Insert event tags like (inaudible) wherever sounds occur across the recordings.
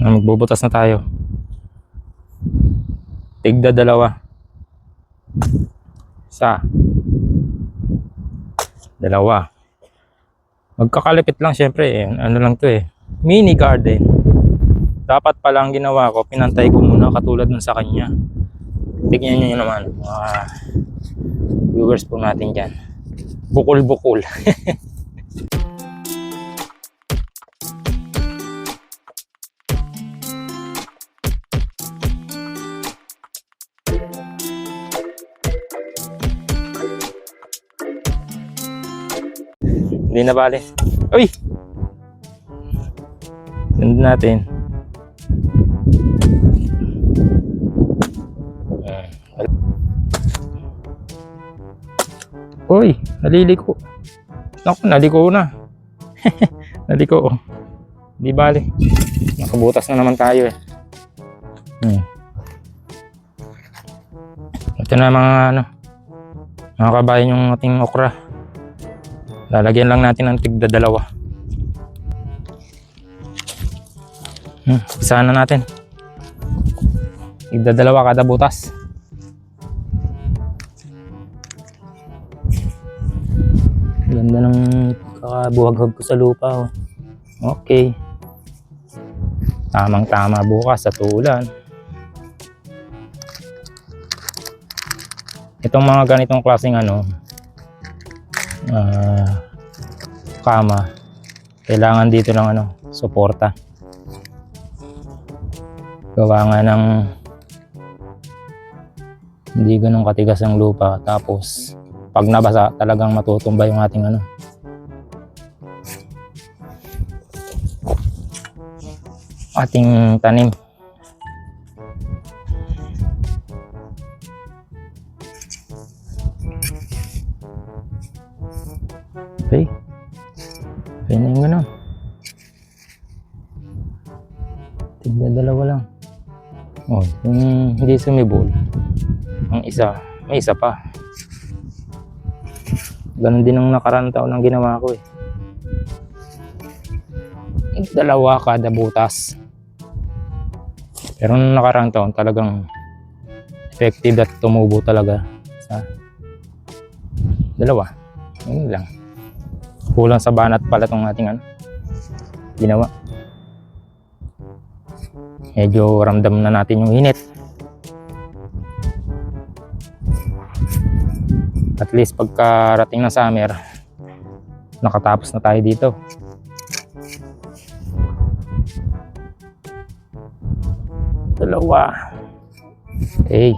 Ah, Magbubutas na tayo. Tigda dalawa. Isa. Dalawa. Magkakalipit lang syempre eh. Ano lang to eh. Mini garden. Dapat pala ang ginawa ko, pinantay ko muna katulad nun sa kanya. Tignan nyo naman, mga viewers po natin dyan. Bukol-bukol. (laughs) Hindi na bale. Uy! Sundan natin. Uy, naliliko. Naku, naliko na. (laughs) naliko. Di bale. Nakabutas na naman tayo eh. Hmm. Ito na mga ano. Mga kabayan yung ating okra. Lalagyan lang natin ng tigda dalawa. Hmm, na natin. Tigda dalawa kada butas. Ganda ng kakabuhaghag ko sa lupa. Oh. Okay. Tamang tama bukas sa tulan. Itong mga ganitong klaseng ano, ah, kama, kailangan dito ng ano, suporta. Gawa nga ng hindi ganun katigas ang lupa. Tapos, pag nabasa, talagang matutumba yung ating ano. ating tanim. Okay. Okay na yung. Tigda dalawa lang. Oh, yung hindi sumibol. Ang isa, may isa pa. Ganon din ang nakarang taon ang ginawa ko eh. Dalawa kada butas. Pero nung nakarang taon talagang effective at tumubo talaga sa dalawa. Yun lang. Kulang sa banat pala tong ating ano, ginawa. Medyo ramdam na natin yung init. At least pagkarating ng summer, nakatapos na tayo dito. Dalawa. Okay.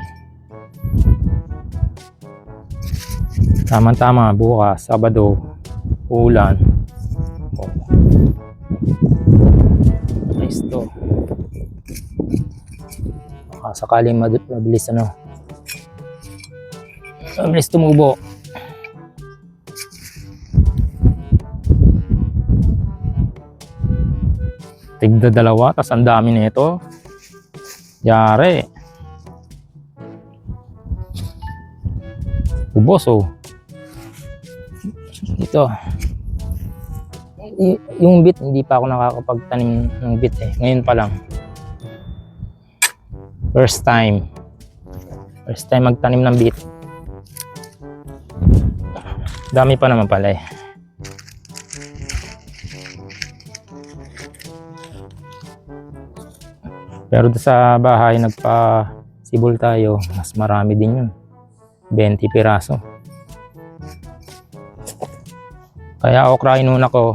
Tama-tama, bukas, Sabado, ulan. Oh. Nice to. Baka sakaling mabilis ano. Mabilis tumubo. Tigda dalawa, tas ang dami nito. Yari. Ubos oh. Ito. Yung bit, hindi pa ako nakakapagtanim ng bit eh. Ngayon pa lang. First time. First time magtanim ng bit. Dami pa naman pala eh. Pero sa bahay nagpa sibol tayo, mas marami din yun. 20 piraso. Kaya okra inuna ko.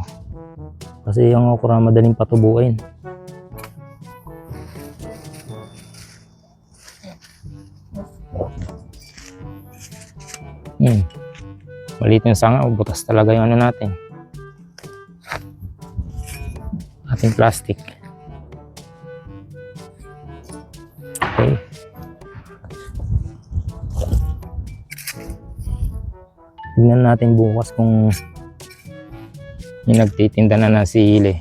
Kasi yung okra madaling patubuin. Hmm. Maliit yung sanga, oh, butas talaga yung ano natin. Ating plastic. Okay. Tignan natin bukas kung yung nagtitinda na ng sili.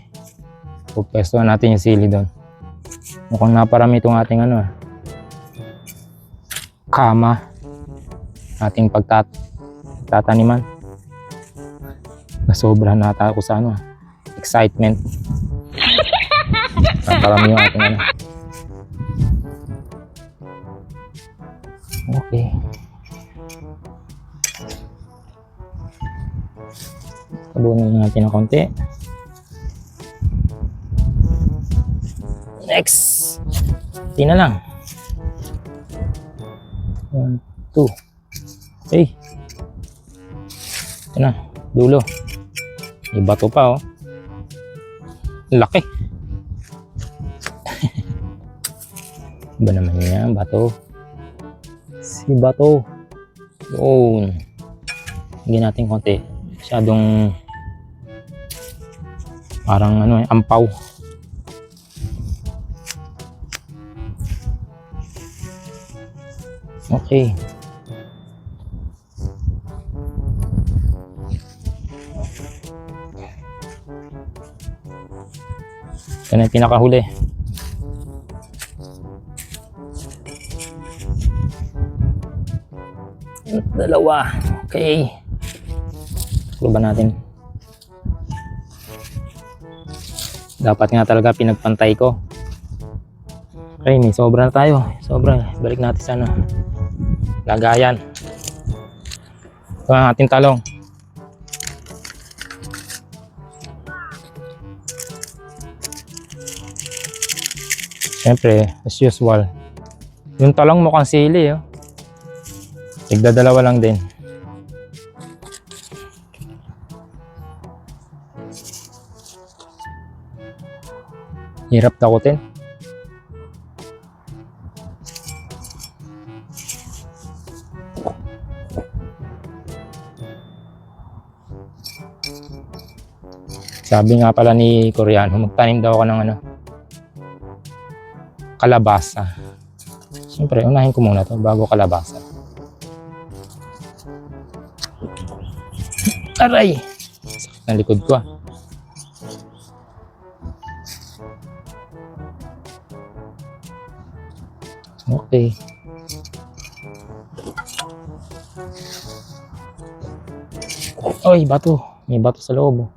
Pupwestuhan natin yung sili doon. Mukhang naparami itong ating ano ah. Kama. Ating pagtat tataniman. Nasobrahan nata ako sa ano ah. Excitement. (laughs) Naparami yung ating ano. Tabunin natin ng konti. Next! Hindi na lang. One, two. Okay. Ito na. Dulo. May bato pa oh. Laki. (laughs) Iba naman yan, bato. Si bato. Yun. Hindi natin konti. Masyadong parang ano eh, ampaw. Okay. Na yung pinakahuli. Dalawa. Okay. Ano ba natin? Dapat nga talaga pinagpantay ko. Okay, may sobra na tayo. Sobra. Balik natin sa ano. Lagayan. Ito ang ating talong. Siyempre, as usual. Yung talong mukhang sili, oh. Tigdadalawa lang din. Hirap takutin. Sabi nga pala ni Koreano, magtanim daw ako ng ano, kalabasa. Siyempre, unahin ko muna to bago kalabasa. Aray! Sakit ng likod ko ah. Okay. Oy, bato. May bato sa loob. oh.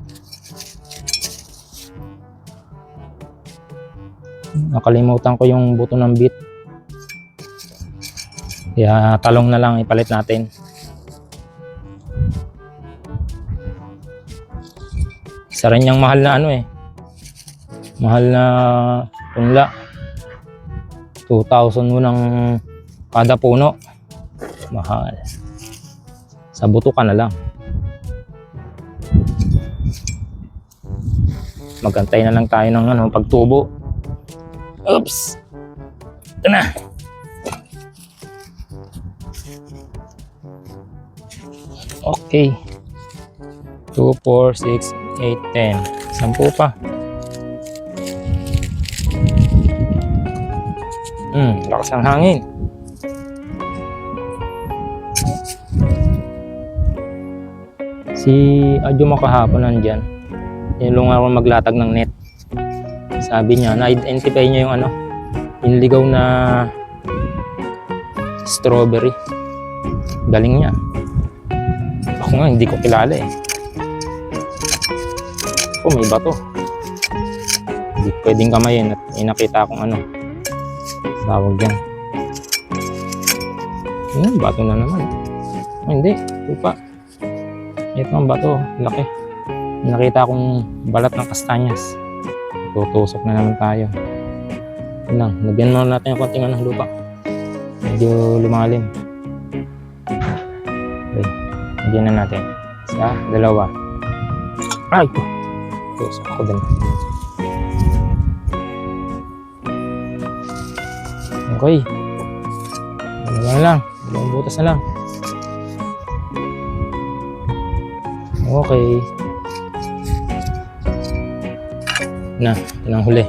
Nakalimutan ko yung buto ng bit. Kaya talong na lang ipalit natin. Isa rin yung mahal na ano eh. Mahal na punla. 2,000 mo ng kada puno. Mahal. Sa buto ka na lang. Magantay na lang tayo ng ano, pagtubo. Oops! Ito na. Okay. 2, 4, 6, 8, 10. Sampu pa. Hmm, lakas ng hangin. Si Adjo makahapon nandyan. Tinulungan ako maglatag ng net. Sabi niya, na-identify niya yung ano, yung ligaw na strawberry. Galing niya. Ako nga, hindi ko kilala eh. Oh, may bato. Hindi pwedeng kamayin at may nakita akong ano. Tawag yan. Yun, bato na naman. Oh, hindi, lupa. Ito ang bato, laki. Nakita akong balat ng kastanyas. Tutusok na naman tayo. Yun lang, lagyan muna natin yung konting ano, lupa. Medyo lumalim. Okay, lagyan na natin. Isa, dalawa. Ay! Tusok ako din. Okay. Dalawa na lang. Dalawang butas na lang. Okay. Na, na ang huli.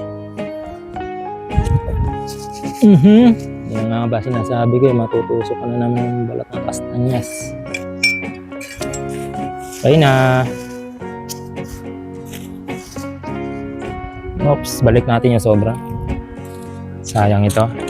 Mhm. Yan nga ba sinasabi ko, eh, matutusok ka na naman ng balat ng kastanyas. Okay na. Oops, balik natin yung sobra. Sayang ito.